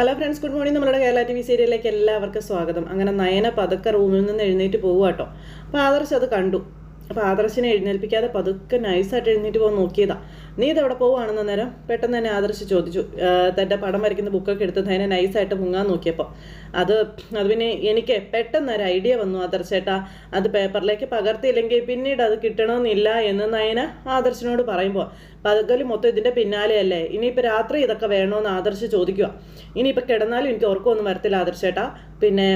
Hello friends good morning നമ്മുടെ Kerala T V സീരിയലിലേക്ക് എല്ലാവർക്കും സ്വാഗതം. അങ്ങനെ നയന പതുക്കെ റൂമിൽ നിന്ന് എഴുന്നേറ്റ് പോകുക കേട്ടോ അപ്പോൾ ആദർശ് അത് കണ്ടു. അപ്പോൾ ആദർശിനെ എഴുന്നേൽപ്പിക്കാതെ പതുക്കെ നൈസായിട്ട് എഴുന്നേറ്റ് പോകാൻ നോക്കിയതാ. നീ ഇതെവിടെ പോവുകയാണെന്ന് നേരം പെട്ടെന്ന് തന്നെ ആദർശ് ചോദിച്ചു തന്റെ പടം വരയ്ക്കുന്ന ബുക്കൊക്കെ എടുത്ത് അതിനെ നൈസായിട്ട് മുങ്ങാൻ നോക്കിയപ്പോൾ അത് അത് പിന്നെ എനിക്ക് പെട്ടെന്ന് ഒരു ഐഡിയ വന്നു ആദർശേട്ടാ അത് പേപ്പറിലേക്ക് പകർത്തിയില്ലെങ്കിൽ പിന്നീട് അത് കിട്ടണമെന്നില്ല എന്ന് നയന ആദർശിനോട് പറയുമ്പോൾ പകൽ മൊത്തം ഇതിന്റെ പിന്നാലെയല്ലേ? ഇനിയിപ്പോൾ രാത്രി ഇതൊക്കെ വേണമെന്ന് ആദർശ് ചോദിക്കുക ഇനിയിപ്പോൾ കിടന്നാലും എനിക്ക് ഉറക്കമൊന്നും വരത്തില്ല ആദർശേട്ടാ പിന്നെ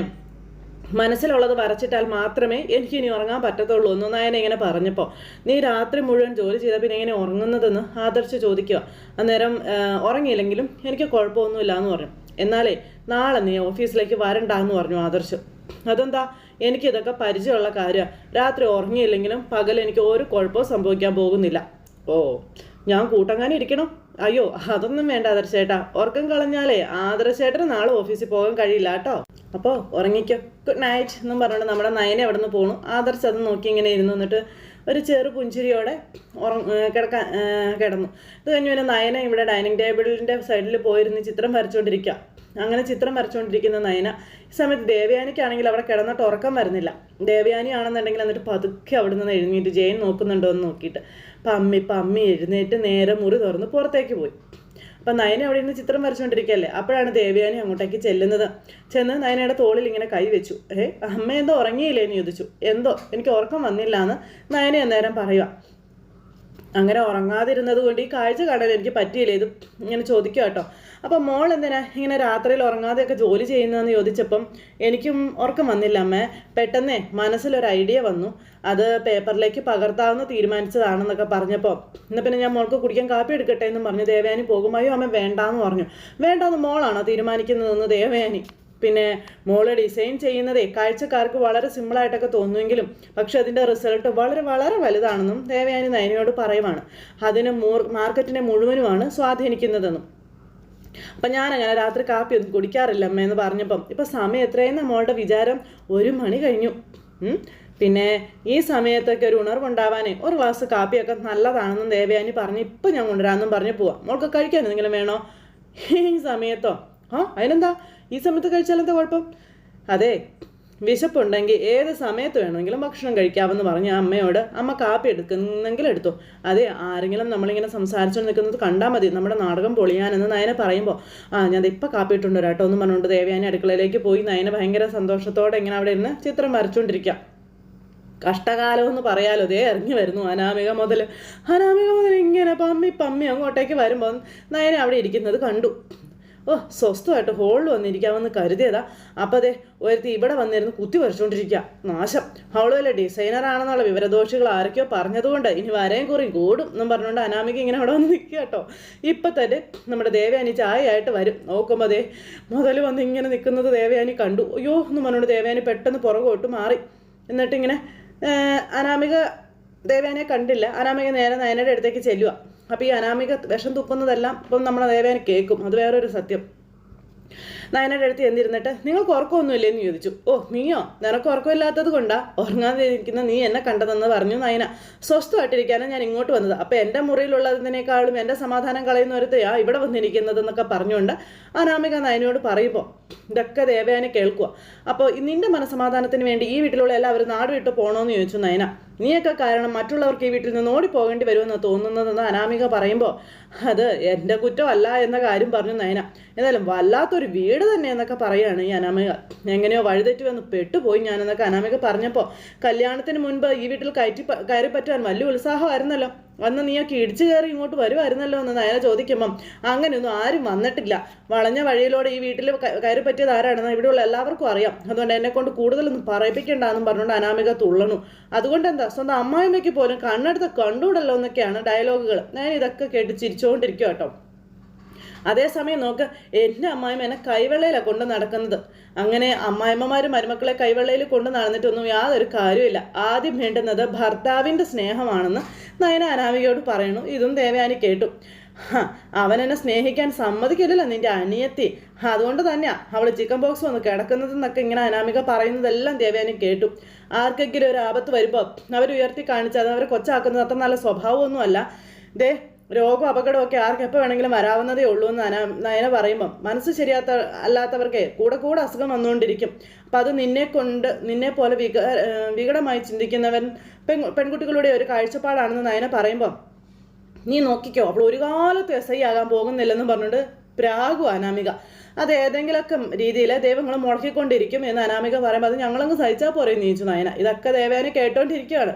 മനസ്സിലുള്ളത് വരച്ചിട്ടാൽ മാത്രമേ എനിക്ക് ഇനി ഉറങ്ങാൻ പറ്റത്തുള്ളൂ എന്ന് നയന ഇങ്ങനെ പറഞ്ഞപ്പോൾ നീ രാത്രി മുഴുവൻ ജോലി ചെയ്താൽ പിന്നെ ഇങ്ങനെ ഉറങ്ങുന്നതെന്ന് ആദർശ് ചോദിക്കുക അന്നേരം ഉറങ്ങിയില്ലെങ്കിലും എനിക്ക് കുഴപ്പമൊന്നുമില്ല എന്ന് പറഞ്ഞു. എന്നാലേ നാളെ നീ ഓഫീസിലേക്ക് വരണ്ട എന്ന് പറഞ്ഞു ആദർശ്. അതെന്താ? എനിക്കിതൊക്കെ പരിചയമുള്ള കാര്യമാണ് രാത്രി ഉറങ്ങിയില്ലെങ്കിലും പകൽ എനിക്ക് ഒരു കുഴപ്പവും സംഭവിക്കാൻ പോകുന്നില്ല. ഓ ഞാൻ കൂട്ടങ്ങാനും ഇരിക്കണം. അയ്യോ അതൊന്നും വേണ്ട ആദർശേട്ടാ. ഉറക്കം കളഞ്ഞാലേ ആദർശേട്ടന് നാളെ ഓഫീസിൽ പോകാൻ കഴിയില്ല കേട്ടോ. അപ്പോൾ ഉറങ്ങിക്കോ. ഗുഡ് നൈറ്റ് എന്നും പറഞ്ഞിട്ട് നമ്മുടെ നയനെ അവിടെ നിന്ന് പോണു. ആദർശ് അത് നോക്കി ഇങ്ങനെ ഇരുന്നു. എന്നിട്ട് ഒരു ചെറു പുഞ്ചിരിയോടെ ഉറങ്ങ കിടക്കാൻ കിടന്നു. ഇത് കഴിഞ്ഞ് പിന്നെ നയന ഇവിടെ ഡൈനിങ് ടേബിളിന്റെ സൈഡിൽ പോയിരുന്ന് ചിത്രം വരച്ചുകൊണ്ടിരിക്കുക അങ്ങനെ ചിത്രം വരച്ചുകൊണ്ടിരിക്കുന്ന നയന ഈ സമയത്ത് ദേവയാനിക്കാണെങ്കിൽ അവിടെ കിടന്നിട്ട് ഉറക്കം വരുന്നില്ല. ദേവയാനി ആണെന്നുണ്ടെങ്കിൽ എന്നിട്ട് പതുക്കെ അവിടെ നിന്ന് എഴുന്നേറ്റ് ജയൻ നോക്കുന്നുണ്ടോ എന്ന് നോക്കിയിട്ട്. പമ്മി പമ്മി എഴുന്നേറ്റ് നേരെ മുറി തുറന്ന് പുറത്തേക്ക് പോയി. അപ്പം നയന അവിടെ ഇരുന്ന് ചിത്രം വരച്ചുകൊണ്ടിരിക്കുകയല്ലേ? അപ്പോഴാണ് ദേവയാനി അങ്ങോട്ടേക്ക് ചെല്ലുന്നത്. ചെന്ന് നയനയുടെ തോളിൽ ഇങ്ങനെ കൈ വെച്ചു. ഏ അമ്മ എന്തോ ഉറങ്ങിയില്ലേ? എന്ന് ചോദിച്ചു. എന്തോ? എനിക്ക് ഉറക്കം വന്നില്ല എന്ന് നയന അന്നേരം പറയുക അങ്ങനെ ഉറങ്ങാതിരുന്നത് കൊണ്ട് ഈ കാഴ്ച കാണാൻ എനിക്ക് പറ്റിയില്ല? ഇത് ഇങ്ങനെ ചോദിക്കുക കേട്ടോ. അപ്പം മോൾ എന്തിനാ ഇങ്ങനെ രാത്രിയിൽ ഉറങ്ങാതെയൊക്കെ ജോലി ചെയ്യുന്നതെന്ന് ചോദിച്ചപ്പം എനിക്കും ഉറക്കം വന്നില്ല അമ്മേ. പെട്ടെന്നേ മനസ്സിലൊരു ഐഡിയ വന്നു. അത് പേപ്പറിലേക്ക് പകർത്താവുന്ന തീരുമാനിച്ചതാണെന്നൊക്കെ പറഞ്ഞപ്പോൾ എന്നാൽ പിന്നെ ഞാൻ മോൾക്ക് കുടിക്കാൻ കാപ്പി എടുക്കട്ടെ എന്ന് പറഞ്ഞു. ദേവയാനി പോകുമ്പോയോ അമ്മ വേണ്ടാന്ന് പറഞ്ഞു. വേണ്ടാന്ന് മോളാണോ തീരുമാനിക്കുന്നതെന്ന് ദേവയാനി? പിന്നെ മോൾ ഡിസൈൻ ചെയ്യുന്നതേ കാഴ്ചക്കാർക്ക് വളരെ സിമ്പിളായിട്ടൊക്കെ തോന്നുമെങ്കിലും പക്ഷെ അതിന്റെ റിസൾട്ട് വളരെ വളരെ വലുതാണെന്നും ദേവയാനി നയനയോട് പറയുവാണ്. അതിന് മൂർ മാർക്കറ്റിനെ മുഴുവനുമാണ് സ്വാധീനിക്കുന്നതെന്നും. അപ്പം ഞാനങ്ങനെ രാത്രി കാപ്പി ഒന്നും കുടിക്കാറില്ല എന്ന് പറഞ്ഞപ്പം ഇപ്പം സമയം എത്രയെന്ന മോളുടെ വിചാരം? ഒരു മണി കഴിഞ്ഞു. പിന്നെ ഈ സമയത്തൊക്കെ ഒരു ഉണർവുണ്ടാവാനേ ഒരു ഗ്ലാസ് കാപ്പിയൊക്കെ നല്ലതാണെന്നും ദേവയാനി പറഞ്ഞ് ഇപ്പം ഞാൻ കൊണ്ടുവരാമെന്നും പറഞ്ഞു പോവാം. മോൾക്ക് കഴിക്കാൻ എന്തെങ്കിലും വേണോ? ഈ സമയത്തോ? ആ അതിനെന്താ? ഈ സമയത്ത് കഴിച്ചാൽ എന്താ കുഴപ്പം? അതെ വിശപ്പുണ്ടെങ്കിൽ ഏത് സമയത്ത് വേണമെങ്കിലും ഭക്ഷണം കഴിക്കാമെന്ന് പറഞ്ഞ് അമ്മയോട് അമ്മ കാപ്പി എടുക്കുന്നെങ്കിൽ എടുത്തു. അതെ ആരെങ്കിലും നമ്മളിങ്ങനെ സംസാരിച്ചുകൊണ്ട് നിൽക്കുന്നത് കണ്ടാൽ മതി. നമ്മുടെ നാടകം പൊളിയാനെന്ന് നയന പറയുമ്പോൾ ആ ഞാൻ ഇപ്പം കാപ്പി ഇട്ടുണ്ട് കേട്ടോ. എന്ന് പറഞ്ഞുകൊണ്ട് ദേവയാനി അടുക്കളയിലേക്ക് പോയി. നയന ഭയങ്കര സന്തോഷത്തോടെ ഇങ്ങനെ അവിടെ ഇരുന്ന് ചിത്രം വരച്ചുകൊണ്ടിരിക്കുക കഷ്ടകാലം എന്ന് പറയാലോ ദേ ഇറങ്ങി വരുന്നു അനാമിക മുതൽ അനാമിക മുതൽ ഇങ്ങനെ പമ്മി പമ്മി അങ്ങോട്ടേക്ക് വരുമ്പോൾ നയന അവിടെ ഇരിക്കുന്നത് കണ്ടു. ഓ സ്വസ്ഥമായിട്ട് ഹോളിൽ വന്നിരിക്കാമെന്ന് കരുതിയതാ. അപ്പം അതെ ഒരുത്തി ഇവിടെ വന്നിരുന്ന് കുത്തി വരച്ചുകൊണ്ടിരിക്കുക നാശം. അവൾ വല്ല ഡിസൈനർ ആണെന്നുള്ള വിവരദോഷികൾ ആരൊക്കെയോ പറഞ്ഞതുകൊണ്ട് ഇനി വരയും കുറയും കൂടും എന്നും പറഞ്ഞുകൊണ്ട് അനാമിക ഇങ്ങനെ അവിടെ വന്ന് നിൽക്കുക കേട്ടോ. ഇപ്പം തന്നെ നമ്മുടെ ദേവയാനി ചായയായിട്ട് വരും. നോക്കുമ്പോൾ അതെ മുതൽ വന്ന് ഇങ്ങനെ നിൽക്കുന്നത് ദേവയാനി കണ്ടു. അയ്യോ എന്ന് പറഞ്ഞുകൊണ്ട് ദേവയാനി പെട്ടെന്ന് പുറകോട്ട് മാറി. എന്നിട്ടിങ്ങനെ അനാമിക ദേവയാനിയെ കണ്ടില്ല. അനാമിക നേരെ നയനയുടെ അടുത്തേക്ക് ചെല്ലുക അപ്പോൾ ഈ അനാമിക വിഷം തുപ്പുന്നതെല്ലാം ഇപ്പം നമ്മളെ ദേവേനെ കേൾക്കും. അത് വേറൊരു സത്യം. നയനയുടെ അടുത്ത് എന്തിരുന്നിട്ട്? നിങ്ങൾക്ക് ഉറക്കമൊന്നുമില്ലേ എന്ന് ചോദിച്ചു. ഓ നീയോ? നിനക്ക് ഉറക്കമില്ലാത്തത് കൊണ്ടാ? ഉറങ്ങാതിരിക്കുന്ന നീ എന്നെ കണ്ടതെന്ന് പറഞ്ഞു നയന. സ്വസ്ഥമായിട്ടിരിക്കാനാണ് ഞാൻ ഇങ്ങോട്ട് വന്നത്. അപ്പോൾ എന്റെ മുറിയിലുള്ളതിനേക്കാളും എന്റെ സമാധാനം കളയുന്ന ഒരുത്തയാ ഇവിടെ വന്നിരിക്കുന്നതെന്നൊക്കെ പറഞ്ഞുകൊണ്ട് അനാമിക നയനയോട് പറയുമ്പോൾ ഇതൊക്കെ ദേവയാനെ കേൾക്കുക അപ്പോൾ നിന്റെ മനസമാധാനത്തിന് വേണ്ടി ഈ വീട്ടിലുള്ള എല്ലാവരും നാട് വിട്ട് പോകണമെന്ന് ചോദിച്ചു നയന. നീയൊക്കെ കാരണം മറ്റുള്ളവർക്ക് ഈ വീട്ടിൽ നിന്ന് ഓടി ഓടിപ്പോകേണ്ടി വരുമെന്ന് തോന്നുന്നതെന്ന് അനാമിക പറയുമ്പോൾ അത് എന്റെ കുറ്റമല്ല എന്ന കാര്യം പറഞ്ഞു നയന. എന്തായാലും വല്ലാത്തൊരു വീട് തന്നെ എന്നൊക്കെ പറയുകയാണ് ഈ അനാമിക. എങ്ങനെയോ വഴിതെറ്റി വന്ന് പെട്ടുപോയി ഞാനെന്നൊക്കെ അനാമിക പറഞ്ഞപ്പോൾ കല്യാണത്തിന് മുൻപ് ഈ വീട്ടിൽ കയറ്റി കയറി പറ്റാൻ വലിയ ഉത്സാഹമായിരുന്നല്ലോ. അന്ന് നീയൊക്കെ ഇടിച്ചു കയറി ഇങ്ങോട്ട് വരുമായിരുന്നല്ലോ എന്ന് നയന ചോദിക്കുമ്പം അങ്ങനെയൊന്നും ആരും വന്നിട്ടില്ല. വളഞ്ഞ വഴിയിലൂടെ ഈ വീട്ടിൽ കയറി പറ്റിയത് ആരാണെന്ന് ഇവിടെയുള്ള എല്ലാവർക്കും അറിയാം. അതുകൊണ്ട് എന്നെ കൊണ്ട് കൂടുതലൊന്നും പറയിപ്പിക്കണ്ടെന്നും പറഞ്ഞുകൊണ്ട് അനാമിക തുള്ളണു. അതുകൊണ്ട് എന്താ സ്വന്തം അമ്മായിമ്മയ്ക്ക് പോലും കണ്ണെടുത്ത് കണ്ടുകൂടല്ലോ എന്നൊക്കെയാണ് ഡയലോഗുകൾ. ഞാൻ ഇതൊക്കെ കേട്ട് ചിരിച്ചുകൊണ്ടിരിക്കും കേട്ടോ. അതേസമയം നോക്ക് എന്റെ അമ്മായിമ്മ എന്നെ കൈവെള്ളയിലാണ് കൊണ്ട് നടക്കുന്നത്. അങ്ങനെ അമ്മായിമ്മമാരും മരുമക്കളെ കൈവെള്ളയിൽ കൊണ്ട് നടന്നിട്ടൊന്നും യാതൊരു കാര്യമില്ല ആദ്യം വേണ്ടുന്നത് ഭർത്താവിന്റെ സ്നേഹമാണെന്ന് നയന അനാമികയോട് പറയണു ഇതും ദേവയാനി കേട്ടു. അവൻ എന്നെ സ്നേഹിക്കാൻ സമ്മതിക്കില്ലല്ലോ നിന്റെ അനിയത്തി. അതുകൊണ്ട് തന്നെയാ അവൾ ചിക്കൻ ബോക്സ് വന്ന് കിടക്കുന്നതെന്നൊക്കെ ഇങ്ങനെ അനാമിക പറയുന്നതെല്ലാം ദേവയാനി കേട്ടു. ആർക്കെങ്കിലും ഒരു ആപത്ത് വരുമ്പോൾ അവർ ഉയർത്തി അത് അവരെ കൊച്ചാക്കുന്നത് അത്ര നല്ല സ്വഭാവമൊന്നുമല്ല. ദേ രോഗം അപകടവും ഒക്കെ ആർക്ക് എപ്പോൾ വേണമെങ്കിലും വരാവുന്നതേ ഉള്ളൂ എന്ന് നന നയന പറയുമ്പം. മനസ്സ് ശരിയാത്ത അല്ലാത്തവർക്ക് കൂടെ കൂടെ അസുഖം വന്നുകൊണ്ടിരിക്കും. അപ്പം അത് നിന്നെ കൊണ്ട് നിന്നെ പോലെ വിക വികടമായി ചിന്തിക്കുന്നവൻ പെൺ പെൺകുട്ടികളുടെ ഒരു കാഴ്ചപ്പാടാണെന്ന് നയന പറയുമ്പം നീ നോക്കിക്കോ അവൾ ഒരു കാലത്ത് എസ് ഐ ആകാൻ പോകുന്നില്ലെന്നും പറഞ്ഞുകൊണ്ട് പ്രാഗു അനാമിക. അത് ഏതെങ്കിലുമൊക്കെ രീതിയിൽ ദൈവങ്ങൾ മുടക്കിക്കൊണ്ടിരിക്കും എന്ന് അനാമിക പറയുമ്പോൾ അത് ഞങ്ങളങ്ങ് സഹിച്ചാൽ പോരെ നീച്ചു നയന. ഇതൊക്കെ ദേവേനെ കേട്ടോണ്ടിരിക്കുകയാണ്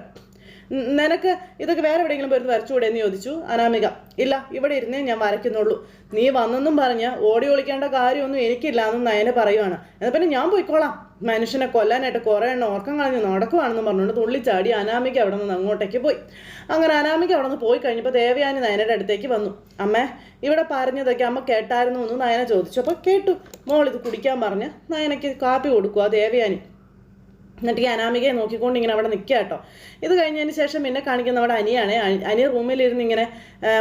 നിനക്ക് ഇതൊക്കെ വേറെ എവിടെയെങ്കിലും പോയി വരച്ചുകൂടെ എന്ന് ചോദിച്ചു. അനാമിക ഇല്ല ഇവിടെ ഇരുന്നേ ഞാൻ വരയ്ക്കുന്നുള്ളൂ. നീ വന്നെന്നും പറഞ്ഞ് ഓടി ഒളിക്കേണ്ട കാര്യമൊന്നും എനിക്കില്ല എന്നും നയനെ പറയുവാണ്. എന്നാൽ പിന്നെ ഞാൻ പോയിക്കോളാം. മനുഷ്യനെ കൊല്ലാനായിട്ട് കുറേ എണ്ണം ഉറക്കം കളഞ്ഞ് നടക്കുവാണെന്ന് പറഞ്ഞുകൊണ്ട് തുള്ളിച്ചാടി അനാമിക അവിടെ നിന്ന് അങ്ങോട്ടേക്ക് പോയി. അങ്ങനെ അനാമിക അവിടെ നിന്ന് പോയി കഴിഞ്ഞപ്പോൾ ദേവയാനി നയനയുടെ അടുത്തേക്ക് വന്നു. അമ്മേ ഇവിടെ പറഞ്ഞതൊക്കെ അമ്മ കേട്ടായിരുന്നു എന്ന് നയന ചോദിച്ചു. അപ്പോൾ കേട്ടു. മോൾ ഇത് കുടിക്കാൻ പറഞ്ഞ് നയനയ്ക്ക് കാപ്പി കൊടുക്കുക ദേവയാനി. എന്നിട്ട് ഈ അനാമികയെ നോക്കിക്കൊണ്ട് ഇങ്ങനെ അവിടെ നിൽക്കുക കേട്ടോ. ഇത് കഴിഞ്ഞതിന് ശേഷം പിന്നെ കാണിക്കുന്ന അവിടെ അനിയാണ്. അനി- റൂമിലിരുന്ന് ഇങ്ങനെ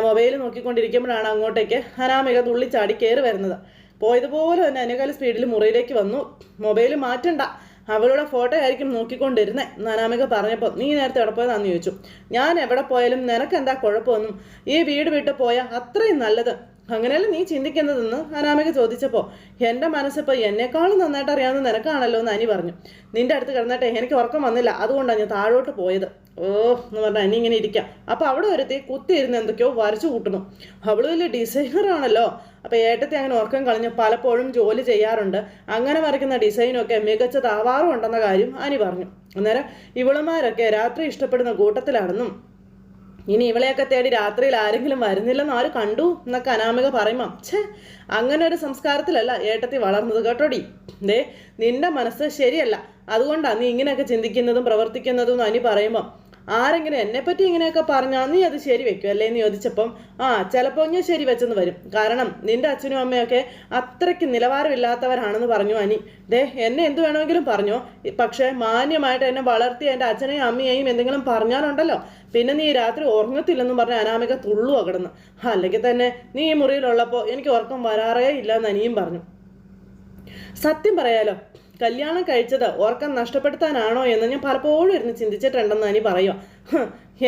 മൊബൈൽ നോക്കിക്കൊണ്ടിരിക്കുമ്പോഴാണ് അങ്ങോട്ടേക്ക് അനാമിക തുള്ളിച്ചാടി കയറി വരുന്നത്. പോയതുപോലെ തന്നെ അനുകാല സ്പീഡിൽ മുറിയിലേക്ക് വന്നു. മൊബൈൽ മാറ്റണ്ട. അവളുടെ ഫോട്ടോ ആയിരിക്കും നോക്കിക്കൊണ്ടിരുന്നേ. എന്ന് അനാമിക പറഞ്ഞപ്പോൾ നീ നേരത്തെ എവിടെ പോയതാന്ന് ചോദിച്ചു. ഞാൻ എവിടെ പോയാലും നിനക്ക് എന്താ കുഴപ്പമൊന്നും? ഈ വീട് വിട്ട് പോയാൽ അത്രയും നല്ലത്. അങ്ങനെയല്ല നീ ചിന്തിക്കുന്നതെന്ന് അനാമിക ചോദിച്ചപ്പോൾ എന്റെ മനസ്സിപ്പോൾ എന്നെക്കാളും നന്നായിട്ട് അറിയാവുന്ന നിനക്കാണല്ലോ എന്ന് അനി പറഞ്ഞു. നിന്റെ അടുത്ത് കിടന്നിട്ട് എനിക്ക് ഉറക്കം വന്നില്ല അതുകൊണ്ടാണ് ഞാൻ താഴോട്ട് പോയത്. ഓ എന്ന് പറഞ്ഞാൽ അനി ഇങ്ങനെ ഇരിക്കാം. അപ്പോൾ അവിടെ ഒരുത്തി കുത്തിയിരുന്ന് എന്തൊക്കെയോ വരച്ചു കൂട്ടണം അവൾ വലിയ ഡിസൈനർ ആണല്ലോ അപ്പോൾ ഏട്ടത്തെ അങ്ങനെ ഉറക്കം കളഞ്ഞ് പലപ്പോഴും ജോലി ചെയ്യാറുണ്ട്. അങ്ങനെ വരയ്ക്കുന്ന ഡിസൈനൊക്കെ മികച്ചതാവാറുണ്ടെന്ന കാര്യം അനി പറഞ്ഞു. അന്നേരം ഇവളുമാരൊക്കെ രാത്രി ഇഷ്ടപ്പെടുന്ന കൂട്ടത്തിലാണെന്നും ഇനി ഇവളെയൊക്കെ തേടി രാത്രിയിൽ ആരെങ്കിലും വരുന്നില്ലെന്ന് ആര് കണ്ടു എന്നൊക്കെ അനാമിക പറയുമ്പം ഛേ അങ്ങനെ ഒരു സംസ്കാരത്തിലല്ല ഏട്ടത്തി വളർന്നത് കേട്ടോടി. ദേ നിന്റെ മനസ്സ് ശരിയല്ല. അതുകൊണ്ടാണ് നീ ഇങ്ങനെയൊക്കെ ചിന്തിക്കുന്നതും പ്രവർത്തിക്കുന്നതും അനി പറയുമ്പം ആരെങ്കിലും എന്നെപ്പറ്റി ഇങ്ങനെയൊക്കെ പറഞ്ഞാൽ നീ അത് ശരി വെക്കും അല്ലേ? എന്ന് ചോദിച്ചപ്പം ആ ചിലപ്പോൾ ഞാൻ ശരി വെച്ചെന്ന് വരും. കാരണം നിന്റെ അച്ഛനും അമ്മയൊക്കെ അത്രയ്ക്ക് നിലവാരമില്ലാത്തവരാണെന്ന് പറഞ്ഞു അനി. ദേ എന്നെ എന്ത് വേണമെങ്കിലും പറഞ്ഞു. പക്ഷേ മാന്യമായിട്ട് എന്നെ വളർത്തി എന്റെ അച്ഛനെയും അമ്മയെയും എന്തെങ്കിലും പറഞ്ഞാലുണ്ടല്ലോ. പിന്നെ നീ രാത്രി ഉറങ്ങത്തില്ലെന്നും പറഞ്ഞ അനാമിക തുള്ളുവാ കിടന്ന്. അല്ലെങ്കിൽ തന്നെ നീ ഈ മുറിയിലുള്ളപ്പോൾ എനിക്ക് ഉറക്കം വരാറേ ഇല്ല എന്ന് അനിയും പറഞ്ഞു. സത്യം പറയാലോ കല്യാണം കഴിച്ചത് ഓർക്കം നഷ്ടപ്പെടുത്താനാണോ എന്ന് ഞാൻ പലപ്പോഴും ഇരുന്ന് ചിന്തിച്ചിട്ടുണ്ടെന്ന് അനി പറയുക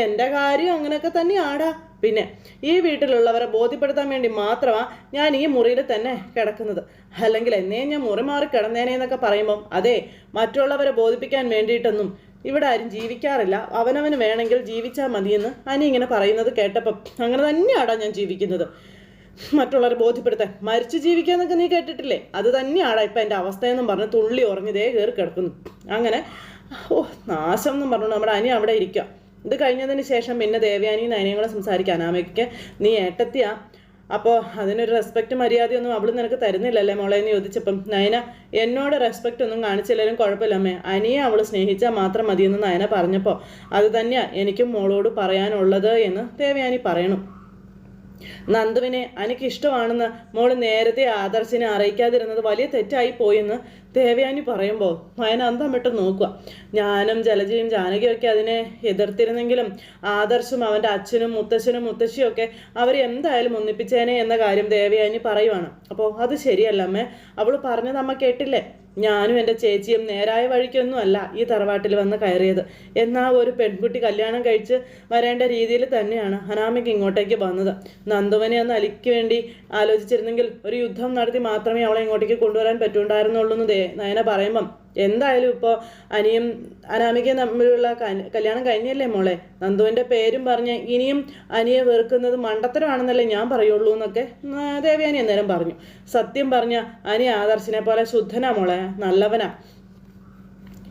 എന്റെ കാര്യം അങ്ങനെയൊക്കെ തന്നെയാടാ. പിന്നെ ഈ വീട്ടിലുള്ളവരെ ബോധ്യപ്പെടുത്താൻ വേണ്ടി മാത്രമാണ് ഞാൻ ഈ മുറിയിൽ തന്നെ കിടക്കുന്നത്. അല്ലെങ്കിൽ എന്നേ ഞാൻ മുറി മാറി കിടന്നേനെ എന്നൊക്കെ പറയുമ്പം അതെ മറ്റുള്ളവരെ ബോധിപ്പിക്കാൻ വേണ്ടിയിട്ടൊന്നും ഇവിടെ ആരും ജീവിക്കാറില്ല. അവനവന് വേണമെങ്കിൽ ജീവിച്ചാൽ മതിയെന്ന് അനി ഇങ്ങനെ പറയുന്നത് കേട്ടപ്പം അങ്ങനെ തന്നെയാടാ ഞാൻ ജീവിക്കുന്നത്. മറ്റുള്ളവരെ ബോധ്യപ്പെടുത്താൻ. മരിച്ചു ജീവിക്കാന്നൊക്കെ നീ കേട്ടിട്ടില്ലേ? അത് തന്നെയാണ് ഇപ്പം എന്റെ അവസ്ഥയെന്നും പറഞ്ഞ് തുള്ളി ഉറഞ്ഞതേ കയറി കിടക്കുന്നു. അങ്ങനെ ഓ നാശം എന്നും പറഞ്ഞു നമ്മുടെ അനി അവിടെ ഇരിക്കുക ഇത് കഴിഞ്ഞതിന് ശേഷം പിന്നെ ദേവയാനി നയനങ്ങളെ കൂടെ അനാമയ്ക്ക് നീ ഏട്ടത്തിയാ അപ്പോൾ അതിനൊരു റെസ്പെക്റ്റ് മര്യാദയൊന്നും അവൾ നിനക്ക് തരുന്നില്ലല്ലേ മോളെ? എന്ന് ചോദിച്ചപ്പം നയന എന്നോട് റെസ്പെക്റ്റ് ഒന്നും കാണിച്ചില്ലെങ്കിലും കുഴപ്പമില്ലമ്മേ അനിയെ അവൾ സ്നേഹിച്ചാൽ മാത്രം മതിയെന്ന് നയന പറഞ്ഞപ്പോൾ അത് തന്നെയാണ് എനിക്കും മോളോട് പറയാനുള്ളത് എന്ന് ദേവയാനി പറയണം. നന്ദുവിനെ അനക്ക് ഇഷ്ടമാണെന്ന് മോൾ നേരത്തെ ആദർശിനെ അറിയിക്കാതിരുന്നത് വലിയ തെറ്റായി പോയെന്ന് ദേവയാനി പറയുമ്പോൾ നയന അന്തം വിട്ട് നോക്കുക. ഞാനും ജലജയും ജാനകിയൊക്കെ അതിനെ എതിർത്തിരുന്നെങ്കിലും ആദർശും അവന്റെ അച്ഛനും മുത്തശ്ശനും മുത്തശ്ശിയൊക്കെ അവർ എന്തായാലും ഒന്നിപ്പിച്ചേനെ എന്ന കാര്യം ദേവയാനി പറയുവാണ്. അപ്പോൾ അത് ശരിയല്ല അമ്മേ. അവൾ പറഞ്ഞത് അമ്മ കേട്ടില്ലേ? ഞാനും എന്റെ ചേച്ചിയും നേരായ വഴിക്കൊന്നും അല്ല ഈ തറവാട്ടിൽ വന്ന് കയറിയത്. എന്നാൽ ഒരു പെൺകുട്ടി കല്യാണം കഴിച്ച് വരേണ്ട രീതിയിൽ തന്നെയാണ് ഹനാമിക്ക് ഇങ്ങോട്ടേക്ക് വന്നത്. നന്ദുവിനെ ഒന്ന് അലിക്ക് വേണ്ടി ആലോചിച്ചിരുന്നെങ്കിൽ ഒരു യുദ്ധം നടത്തി മാത്രമേ അവളെ ഇങ്ങോട്ടേക്ക് കൊണ്ടുവരാൻ പറ്റുണ്ടായിരുന്നുള്ളൂ എന്ന് നയന പറയുമ്പം എന്തായാലും ഇപ്പോൾ അനിയും അനാമികയും തമ്മിലുള്ള കല്യാണം കഴിഞ്ഞല്ലേ മോളെ? നന്ദുവിന്റെ പേരും പറഞ്ഞ് ഇനിയും അനിയെ വെറുക്കുന്നത് മണ്ടത്തരമാണെന്നല്ലേ ഞാൻ പറയുള്ളൂ എന്നൊക്കെ ദേവയാനി അന്നേരം പറഞ്ഞു. സത്യം പറഞ്ഞ അനി ആദർശിനെ പോലെ ശുദ്ധനാ മോളെ നല്ലവനാ.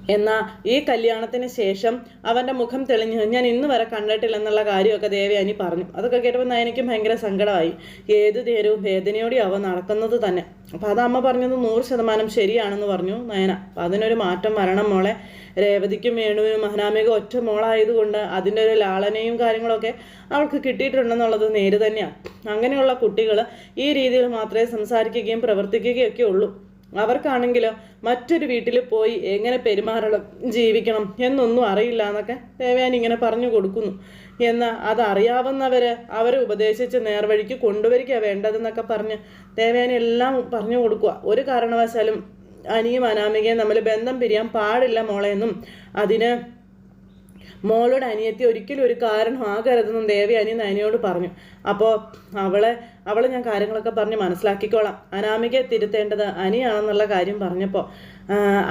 എന്നാൽ ഈ കല്യാണത്തിന് ശേഷം അവന്റെ മുഖം തെളിഞ്ഞു ഞാൻ ഇന്ന് വരെ കണ്ടിട്ടില്ലെന്നുള്ള കാര്യമൊക്കെ ദേവയാനി പറഞ്ഞു. അതൊക്കെ കേട്ടപ്പോൾ എനിക്ക് ഭയങ്കര സങ്കടമായി. ഏത് നേരവും വേദനയോടെ അവ നടക്കുന്നത് തന്നെ. അപ്പോൾ അത് അമ്മ പറഞ്ഞത് നൂറ് ശതമാനം ശരിയാണെന്ന് പറഞ്ഞു നയന. അപ്പം അതിനൊരു മാറ്റം വരണം മോളെ. രേവതിക്കും വേണുവിനും മഹനാമിക ഒറ്റ മോളായതുകൊണ്ട് അതിന്റെ ഒരു ലാളനയും കാര്യങ്ങളൊക്കെ അവൾക്ക് കിട്ടിയിട്ടുണ്ടെന്നുള്ളത് നേര് തന്നെയാണ് അങ്ങനെയുള്ള കുട്ടികൾ ഈ രീതിയിൽ മാത്രമേ സംസാരിക്കുകയും പ്രവർത്തിക്കുകയൊക്കെ ഉള്ളൂ. അവർക്കാണെങ്കിലോ മറ്റൊരു വീട്ടിൽ പോയി എങ്ങനെ പെരുമാറണം ജീവിക്കണം എന്നൊന്നും അറിയില്ല എന്നൊക്കെ ദേവയാനി ഇങ്ങനെ പറഞ്ഞു കൊടുക്കുന്നു. എന്നാൽ അതറിയാവുന്നവർ അവരെ ഉപദേശിച്ച് നേർവഴിക്ക് കൊണ്ടുവരിക വേണ്ടതെന്നൊക്കെ പറഞ്ഞ് ദേവയാനി എല്ലാം പറഞ്ഞു കൊടുക്കുക. ഒരു കാരണവശാലും അനിയും അനാമികയും തമ്മിൽ ബന്ധം പിരിയാൻ പാടില്ല മോളെ എന്നും അതിന് മോളുടെ അനിയത്തി ഒരിക്കലും ഒരു കാരണം ആകരുതെന്നും ദേവി അനിയൻ അനിയോട് പറഞ്ഞു. അപ്പോൾ അവളെ അവളെ ഞാൻ കാര്യങ്ങളൊക്കെ പറഞ്ഞ് മനസ്സിലാക്കിക്കോളാം. അനാമികയെ തിരുത്തേണ്ടത് അനിയാണെന്നുള്ള കാര്യം പറഞ്ഞപ്പോൾ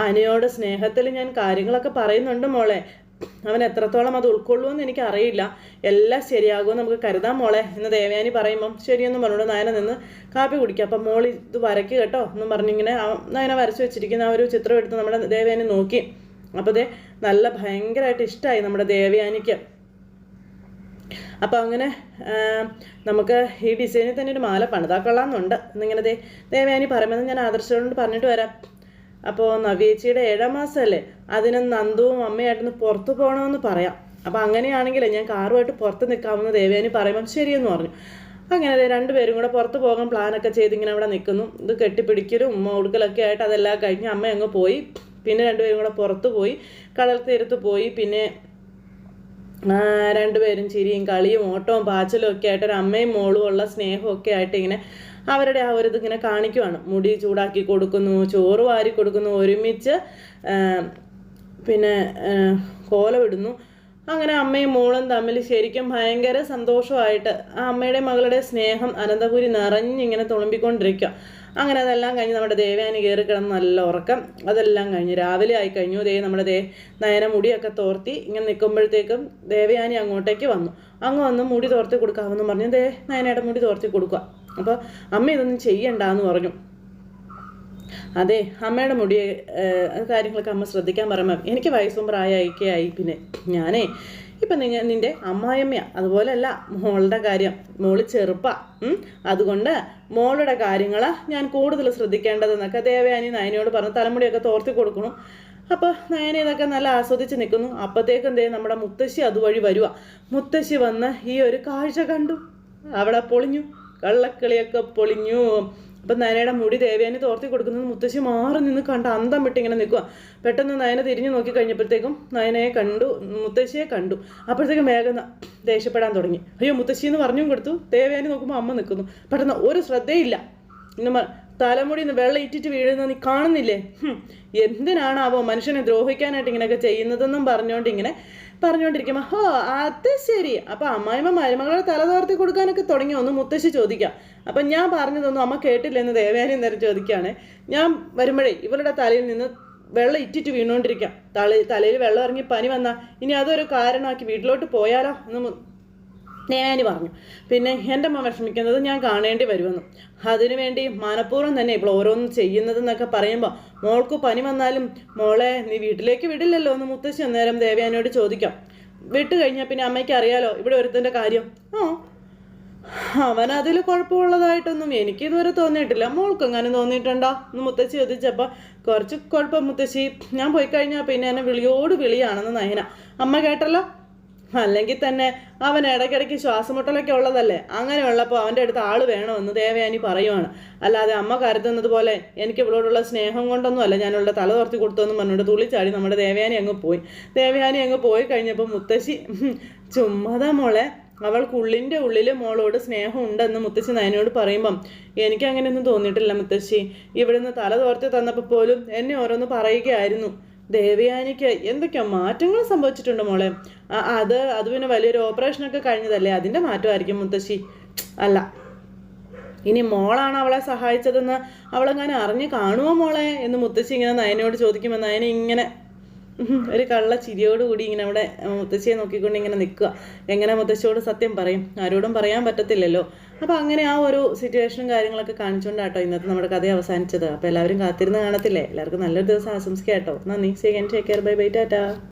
അനിയോട് സ്നേഹത്തിൽ ഞാൻ കാര്യങ്ങളൊക്കെ പറയുന്നുണ്ട് മോളെ. അവൻ എത്രത്തോളം അത് ഉൾക്കൊള്ളുമെന്ന് എനിക്ക് അറിയില്ല എല്ലാം ശരിയാകുമെന്ന് നമുക്ക് കരുതാം മോളെ എന്ന് ദേവയാനി പറയുമ്പം ശരിയെന്നും പറഞ്ഞുകൊണ്ട് നയന നിന്ന് കാപ്പി കുടിക്കുക. അപ്പം മോൾ ഇത് വരയ്ക്ക് കേട്ടോ എന്നും പറഞ്ഞിങ്ങനെ നയന വരച്ചു വെച്ചിരിക്കുന്ന ആ ഒരു ചിത്രം എടുത്ത് നമ്മുടെ ദേവയാനി നോക്കി. അപ്പോൾ ദേ നല്ല ഭയങ്കരമായിട്ട് ഇഷ്ടമായി നമ്മുടെ ദേവയാനിക്ക്. അപ്പോൾ അങ്ങനെ നമുക്ക് ഈ ഡിസൈനിൽ തന്നെ ഒരു മാല പണിതാ കൊള്ളാമെന്നുണ്ട്. എന്നിങ്ങനെ ദേ ദേവയാനി പറയുമെന്ന് ഞാൻ ആദർശനോട് പറഞ്ഞിട്ട് വരാം. അപ്പോൾ നവ്യേച്ചിയുടെ ഏഴാം മാസമല്ലേ അതിന് നന്ദുവും അമ്മയായിട്ടൊന്ന് പുറത്തു പോകണമെന്ന് പറയാം. അപ്പോൾ അങ്ങനെയാണെങ്കിൽ ഞാൻ കാറുമായിട്ട് പുറത്ത് നിൽക്കാമെന്ന് ദേവയാനി പറയുമ്പം ശരിയെന്ന് പറഞ്ഞു. അങ്ങനെ രണ്ടുപേരും കൂടെ പുറത്ത് പോകാൻ പ്ലാനൊക്കെ ചെയ്ത് ഇങ്ങനെ അവിടെ നിൽക്കുന്നു. ഇത് കെട്ടിപ്പിടിക്കലും ഉമ്മ ഉടുക്കലൊക്കെ ആയിട്ട് അതെല്ലാം കഴിഞ്ഞ് അമ്മ അങ്ങ് പോയി. പിന്നെ രണ്ടുപേരും കൂടെ പുറത്തു പോയി. കടൽ തീരത്ത് പോയി. പിന്നെ രണ്ടുപേരും ചിരിയും കളിയും ഓട്ടവും പാച്ചലും ഒക്കെ ആയിട്ട് ഒരു അമ്മയും മോളും ഉള്ള സ്നേഹവും ഒക്കെ ആയിട്ട് ഇങ്ങനെ അവരുടെ ആ ഒരു ഇതിങ്ങനെ കാണിക്കുവാണ്. മുടി ചൂടാക്കി കൊടുക്കുന്നു ചോറ് വാരി കൊടുക്കുന്നു ഒരുമിച്ച് പിന്നെ കോലമിടുന്നു. അങ്ങനെ അമ്മയും മോളും തമ്മിൽ ശരിക്കും ഭയങ്കര സന്തോഷമായിട്ട് ആ അമ്മയുടെ മകളുടെ സ്നേഹം അനന്തപുരി നിറഞ്ഞിങ്ങനെ തുളുമ്പിക്കൊണ്ടിരിക്കുക. അങ്ങനെ അതെല്ലാം കഴിഞ്ഞ് നമ്മുടെ ദേവയാനി കയറി കിടന്ന് നല്ല ഉറക്കം. അതെല്ലാം കഴിഞ്ഞ് രാവിലെ ആയി കഴിഞ്ഞു. ദേ നമ്മുടെ ദേ നയന മുടിയൊക്കെ തോർത്തി ഇങ്ങനെ നിൽക്കുമ്പോഴത്തേക്കും ദേവയാനി അങ്ങോട്ടേക്ക് വന്നു. അങ്ങ് വന്ന് മുടി തോർത്തി കൊടുക്കാമെന്ന് പറഞ്ഞു. ദേ നയനയുടെ മുടി തോർത്തി കൊടുക്കുക. അപ്പോൾ അമ്മ ഇതൊന്നും ചെയ്യണ്ടെന്ന് പറഞ്ഞു. അതെ അമ്മയുടെ മുടി കാര്യങ്ങളൊക്കെ അമ്മ ശ്രദ്ധിക്കാൻ പറയുമ്പോൾ എനിക്ക് വയസ്സും പ്രായമൊക്കെ ആയി പിന്നെ ഞാനേ ഇപ്പം നിങ്ങ നിന്റെ അമ്മായിയമ്മയാണ് അതുപോലെയല്ല മോളുടെ കാര്യം. മോൾ ചെറുപ്പ. അതുകൊണ്ട് മോളുടെ കാര്യങ്ങൾ ഞാൻ കൂടുതൽ ശ്രദ്ധിക്കേണ്ടതെന്നൊക്കെ ദേവയാനി നയനയോട് പറഞ്ഞു തലമുടിയൊക്കെ തോർത്തി കൊടുക്കണം അപ്പോൾ നയന ഇതൊക്കെ നല്ല ആസ്വദിച്ച് നിൽക്കുന്നു. അപ്പോഴത്തേക്കും എന്തേ നമ്മുടെ മുത്തശ്ശി അതുവഴി വരുക മുത്തശ്ശി വന്ന് ഈ ഒരു കാഴ്ച കണ്ടു. അവിടെ പൊളിഞ്ഞു. കള്ളക്കിളിയൊക്കെ പൊളിഞ്ഞു. അപ്പം നയനയുടെ മുടി ദേവയാനി തോർത്തി കൊടുക്കുന്നത് മുത്തശ്ശി മാറി നിന്ന് കണ്ട് അന്തം വിട്ട് ഇങ്ങനെ നിൽക്കുക പെട്ടെന്ന് നയന തിരിഞ്ഞു നോക്കി കഴിഞ്ഞപ്പോഴത്തേക്കും നയനയെ കണ്ടു മുത്തശ്ശിയെ കണ്ടു. അപ്പോഴത്തേക്കും വേഗം ദേഷ്യപ്പെടാൻ തുടങ്ങി. അയ്യോ മുത്തശ്ശി എന്ന് പറഞ്ഞും കൊടുത്തു. ദേവയാനി നോക്കുമ്പോൾ അമ്മ നിൽക്കുന്നു പെട്ടെന്ന് ഒരു ശ്രദ്ധയില്ല. ഇന്ന് തലമുടി വെള്ളം ഇറ്റിറ്റ് വീഴുന്നത് നീ കാണുന്നില്ലേ? എന്തിനാണ് അവ മനുഷ്യനെ ദ്രോഹിക്കാനായിട്ട് ഇങ്ങനെയൊക്കെ ചെയ്യുന്നതെന്നും പറഞ്ഞുകൊണ്ട് ഇങ്ങനെ പറഞ്ഞുകൊണ്ടിരിക്കുമ്പോൾ ഹോ അത് ശരി. അപ്പോൾ അമ്മായിമ്മ മരുമകളെ തല തോർത്തി കൊടുക്കാനൊക്കെ തുടങ്ങി. ഒന്ന് മുത്തശ്ശി ചോദിക്കാം. അപ്പം ഞാൻ പറഞ്ഞതൊന്നും അമ്മ കേട്ടില്ലെന്ന് ദേവയാനി നേരം ചോദിക്കുകയാണ്. ഞാൻ വരുമ്പോഴേ ഇവരുടെ തലയിൽ നിന്ന് വെള്ളം ഇറ്റിറ്റ് വീണുകൊണ്ടിരിക്കാം തല തലയിൽ വെള്ളം ഇറങ്ങി പനി വന്നാൽ ഇനി അതൊരു കാരണമാക്കി വീട്ടിലോട്ട് പോയാലോ എന്ന് ദേവയാനി പറഞ്ഞു. പിന്നെ എന്റെ അമ്മ വിഷമിക്കുന്നത് ഞാൻ കാണേണ്ടി വരുമെന്നും. അതിനുവേണ്ടി മനഃപൂർവം തന്നെ ഇപ്പോൾ ഓരോന്നും ചെയ്യുന്നതെന്നൊക്കെ പറയുമ്പോൾ മോൾക്ക് പനി വന്നാലും മോളെ നീ വീട്ടിലേക്ക് വിടില്ലല്ലോ എന്ന് മുത്തശ്ശി അന്നേരം ദേവയാനിയോട് ചോദിക്കാം. വിട്ടു കഴിഞ്ഞാൽ പിന്നെ അമ്മയ്ക്ക് അറിയാലോ ഇവിടെ ഒരുത്തന്റെ കാര്യം. ആ അവൻ അതിൽ കുഴപ്പമുള്ളതായിട്ടൊന്നും എനിക്ക് ഇതുവരെ തോന്നിയിട്ടില്ല. മോൾക്ക് അങ്ങനെ തോന്നിയിട്ടുണ്ടോ എന്ന് മുത്തശ്ശി ചോദിച്ചപ്പോൾ കുറച്ച് കുഴപ്പം മുത്തശ്ശി. ഞാൻ പോയി കഴിഞ്ഞാൽ പിന്നെ എന്നെ വിളിയോട് വിളിയാണെന്ന് നയന. അമ്മ കേട്ടല്ലോ? അല്ലെങ്കിൽ തന്നെ അവൻ ഇടയ്ക്കിടയ്ക്ക് ശ്വാസമുട്ടലൊക്കെ ഉള്ളതല്ലേ? അങ്ങനെയുള്ളപ്പോൾ അവന്റെ അടുത്ത് ആൾ വേണമെന്ന് ദേവയാനി പറയുവാണ്. അല്ലാതെ അമ്മ കരുതുന്നത് പോലെ എനിക്ക് ഇവളോടുള്ള സ്നേഹം കൊണ്ടൊന്നും അല്ല ഞാൻ ഇവളുടെ തല തുറത്തി കൊടുത്തെന്നും പറഞ്ഞുകൊണ്ട് തുള്ളിച്ചാടി നമ്മുടെ ദേവയാനി അങ്ങ് പോയി. ദേവയാനി അങ്ങ് പോയി കഴിഞ്ഞപ്പോൾ മുത്തശ്ശി ചുമ്മത മോളെ അവൾക്കുള്ളിന്റെ ഉള്ളിൽ മോളോട് സ്നേഹം ഉണ്ടെന്ന് മുത്തശ്ശി നയനോട് പറയുമ്പം എനിക്ക് അങ്ങനെയൊന്നും തോന്നിയിട്ടില്ല മുത്തശ്ശി. ഇവിടുന്ന് തല തോർത്തി തന്നപ്പോൾ പോലും എന്നെ ഓരോന്ന് പറയുകയായിരുന്നു. ദേവയാനിക്ക് എന്തൊക്കെയോ മാറ്റങ്ങൾ സംഭവിച്ചിട്ടുണ്ട് മോളെ. അത് അത് പിന്നെ വലിയൊരു ഓപ്പറേഷനൊക്കെ കഴിഞ്ഞതല്ലേ? അതിന്റെ മാറ്റമായിരിക്കും മുത്തശ്ശി. അല്ല ഇനി മോളാണ് അവളെ സഹായിച്ചതെന്ന് അവളെങ്ങനെ അറിഞ്ഞ് കാണുമോ മോളെ? എന്ന് മുത്തശ്ശി ഇങ്ങനെ നയനോട് ചോദിക്കുമ്പോൾ നയന ഇങ്ങനെ ഒരു കള്ള ചിരിയോടുകൂടി ഇങ്ങനെ അവിടെ മുത്തശ്ശിയെ നോക്കിക്കൊണ്ട് ഇങ്ങനെ നിൽക്കുക. എങ്ങനെ മുത്തശ്ശിയോട് സത്യം പറയും? ആരോടും പറയാൻ പറ്റത്തില്ലല്ലോ. അപ്പോൾ അങ്ങനെ ആ ഒരു സിറ്റുവേഷനും കാര്യങ്ങളൊക്കെ കാണിച്ചുകൊണ്ടാട്ടോ ഇന്നത്തെ നമ്മുടെ കഥ അവസാനിച്ചത്. അപ്പോൾ എല്ലാവരും കാത്തിരുന്ന് കാണത്തില്ലേ? എല്ലാവർക്കും നല്ലൊരു ദിവസം ആശംസിക്കാം കേട്ടോ നന്ദി say take care bye bye tata